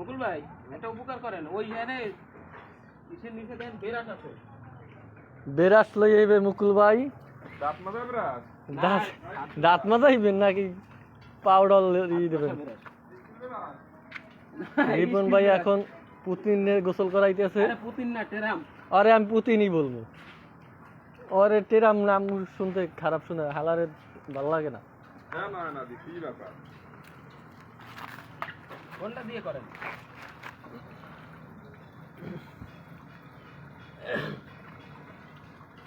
মুকুল ভাই একটা উপকার করেন। ওই এনে ইসের নিচে দেন? বেরাস আছে। বেরাস লই আইবে মুকুল ভাই। দাঁত মাথা ব্রাশ দাঁত দাঁত মাজাইবেন নাকি পাউডার ই দেবেন? রিপন ভাই এখন পুতিনের গোসল করাইতেছে। আরে পুতিন না টেরাম। আরে আমি পুতিনই বলব। ওরে টেরাম নাম শুনতে খারাপ শুনে হালারে ভালো লাগে না। হ্যাঁ না না দি কি ব্যাপার? কোনটা দিয়ে করেন।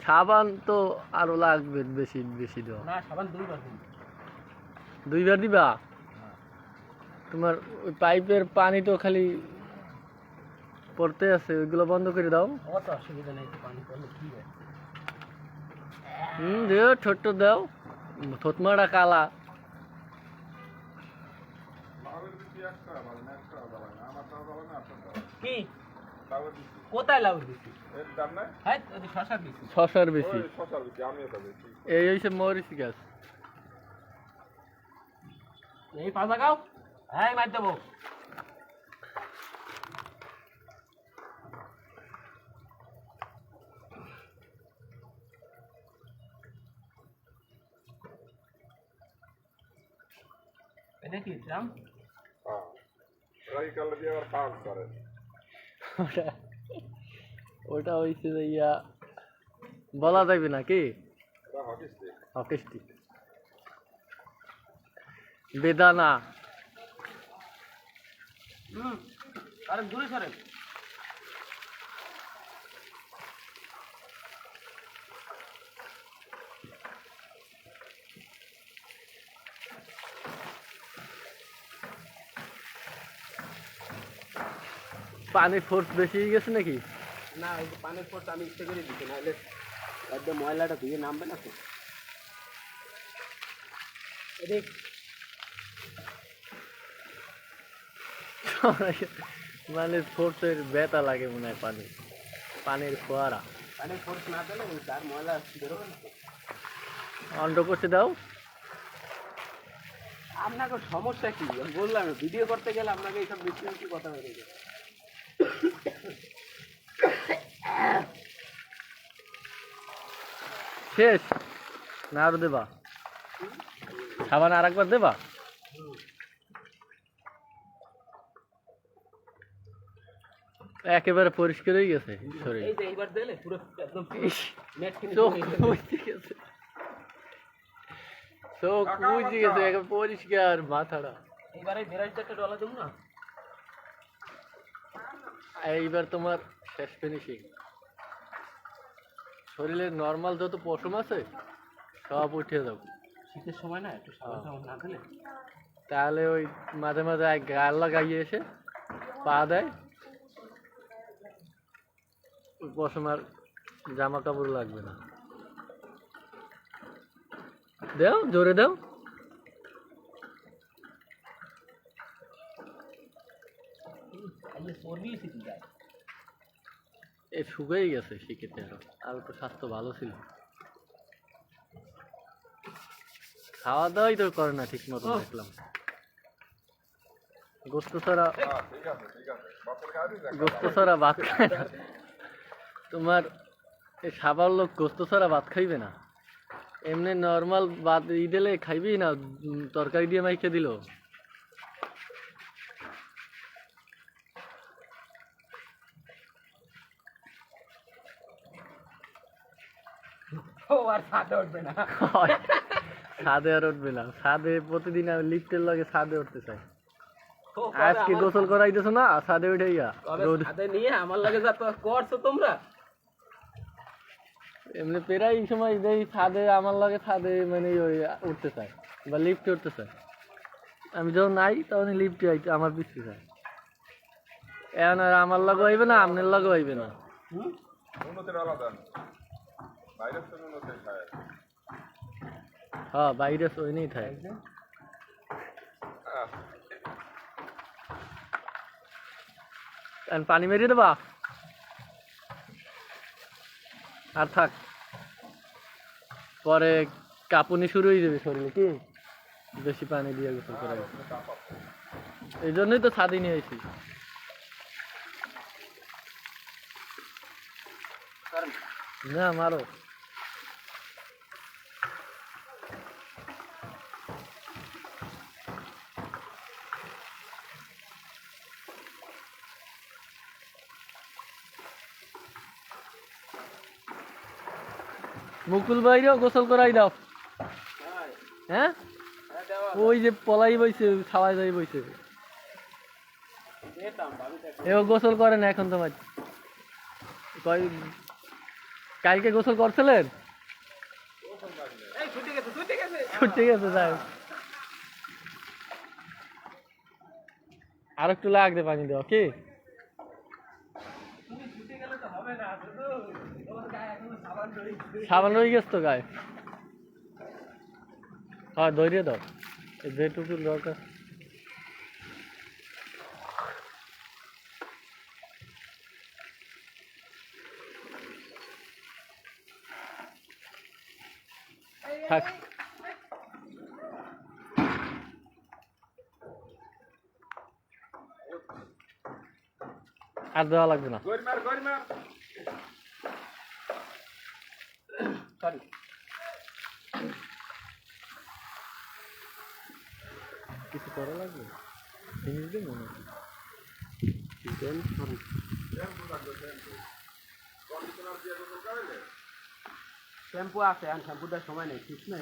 সাবান তো আরও লাগবে বেশি বেশি দেওয়া। না সাবান দুইবার দিন। দুইবার দিবা? তোমার ওই পাইপের পানি তো খালি পড়তে আছে ওইগুলো বন্ধ করে দাও। অত অসুবিধা নেই পানি করলে কি হয়? হুম দেও ছোট্ট দাও। থতমাটা কালা। কি? কোথায় লাউ দিছি? হ্যাঁ ওই শশা দিছি। শশার বেশি। ওই শশার দিছি আমি এটা এই হইছে মরিচ গাছ। এই পাজা গাও হ্যাঁ মার দেবো। এটা কি দিয়ে আবার পাক করে ওটা ওটা হইছে যে ইয়া বলা যাবে না কি বেদানা। হুম আরে দূরে সরেন। পানির ফোর্স বেশি হয়ে গেছে নাকি? না ওই যে পানের ফোর্স আমি ইচ্ছে করে দিচ্ছি নাহলে একদম ময়লাটা ধুয়ে নামবে না তো। এদিক। মানে ফোর্সের ব্যথা লাগে মনে হয় পানি পানির ফোয়ারা। পানের ফোর্স না দিলে ওই তার ময়লা বেরোবে না তো। অন্ড করতে দাও। আপনাকে সমস্যা কি? বললাম ভিডিও করতে গেলে আপনাকে এইসব বেশি কথা হয়ে গেছে শেষ। না আরও দেবা। সাবান আর একবার দেবা। একেবারে পরিষ্কার হয়ে গেছে শরীর। এই যে এইবার দিলে পুরো একদম ইস, নেট কিনে চোখ বুঝতে গেছে। চোখ বুঝতে গেছে একেবারে পরিষ্কার মাথাটা। এইবারে বেরাইতে একটা ডলা দেবো না? এইবার তোমার শেষ ফিনিশিং শরীরে নর্মাল যত পশম আছে সব উঠে যাও শীতের সময় না একটু সাবান সাবান না দিলে? তাহলে ওই মাঝে মাঝে এক গাল লাগাইয়ে এসে পা দেয়। ওই পশম আর জামা কাপড় লাগবে না। দেও জোরে দাও। এ শুকাই গেছে সেক্ষেত্রে আরও। আর তো স্বাস্থ্য ভালো ছিল। খাওয়া দাওয়াই তো করে না ঠিক মতো দেখলাম। গোস্ত ছাড়া হ্যাঁ গোস্ত ভাত খায় না। তোমার এই সাবার লোক গোস্ত ছাড়া ভাত খাইবে না। এমনি নর্মাল ভাত ই দিলে খাইবি না তরকারি দিয়ে মাইকে দিল। ও আর সাথে উঠবে না। ছাদে আর উঠবে না। ছাদে প্রতিদিন আমি লিফটের লগে ছাদে উঠতে চাই। আজকে আমার- গোসল করাইতেছো না ছাদে উঠে ইয়া সাথে নিয়ে আমার লাগে যা তো করছ তোমরা? এমনি প্রায় এই সময় দেখি ছাদে আমার লাগে ছাদে মানে ওই উঠতে চায় বা লিফটে উঠতে চায়। আমি যখন নাই তখন লিফটে আইতে আমার পিছু চায় এখন আর আমার লগে হইবে না আপনার লগে হইবে না। হুম? আলাদা। હા વાયરસ હોય નહીં થાય અને પાણી મેરી আর থাক। পরে কাঁপুনি শুরু হয়ে যাবে শরীরে কি? বেশি পানি দিয়ে গোসল করা এই জন্যই তো ছাদি নিয়ে এসি না মারো। মুকুল ভাইরেও গোসল করাই দাও। হ্যাঁ? ওই যে পলাই বইছে খাওয়াই যাই বইছে। এও গোসল করে না এখন তোমার। কালকে গোসল করছিলেন? ছুটে গেছে, যাই আর একটু লাগবে পানি দেওয়া, কি? ছুটে গেলে তো হবে না শুধু তোমার গায়ে এখনও সাবান রয়ে গেছে তো গায়ে। হ্যাঁ ধরিয়ে দাও। যেটুকু দরকার। আর দেওয়া লাগবে না। সরি কিছু করা লাগবে? জিনিস দিন মনে চিকেন সরি শ্যাম্পু আছে আর শ্যাম্পুটার সময় নেই ঠিক না